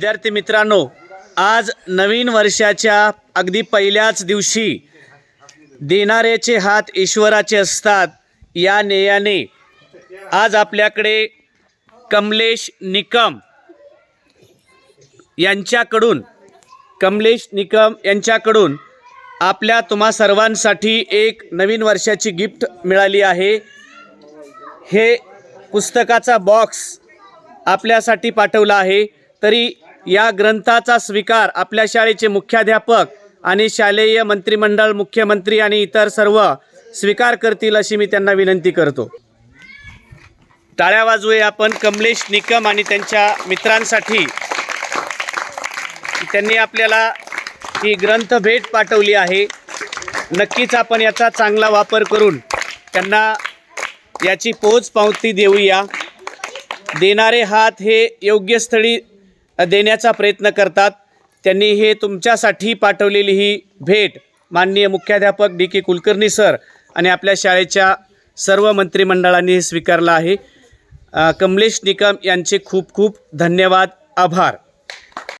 विद्यार्थी मित्रांनो आज नवीन वर्षाच्या अगदी पहिल्याच दिवशी देणाऱ्याचे हात ईश्वराचे असतात या नेयाने. आज आपल्याकडे कमलेश निकम यांच्याकडून कमलेश निकम यांच्याकडून आपल्या तुम्हा सर्वांसाठी एक नवीन वर्षाची गिफ्ट मिळाली आहे. हे पुस्तकाचा बॉक्स आपल्यासाठी पाठवला आहे. तरी या ग्रंथाचा स्वीकार आपल्या शाळेचे मुख्याध्यापक आणि शालेय मंत्रिमंडळ मुख्यमंत्री आणि इतर सर्व स्वीकार करतील अशी मी त्यांना विनंती करतो. टाळ्या वाजवूया आपण. कमलेश निकम आणि त्यांच्या मित्रांसाठी त्यांनी आपल्याला ही ग्रंथ भेट पाठवली आहे. नक्कीच आपण याचा चांगला वापर करून त्यांना याची पोच पावती देऊया. देणारे हात हे योग्य स्थळी देण्याचा प्रयत्न करतात. त्यांनी हे तुमच्यासाठी पाठवलेली ही भेट माननीय मुख्याध्यापक डी के कुलकर्णी सर आणि आपल्या शाळेच्या सर्व मंत्रिमंडळांनी हे स्वीकारलं आहे. कमलेश निकम यांचे खूप खूप धन्यवाद. आभार.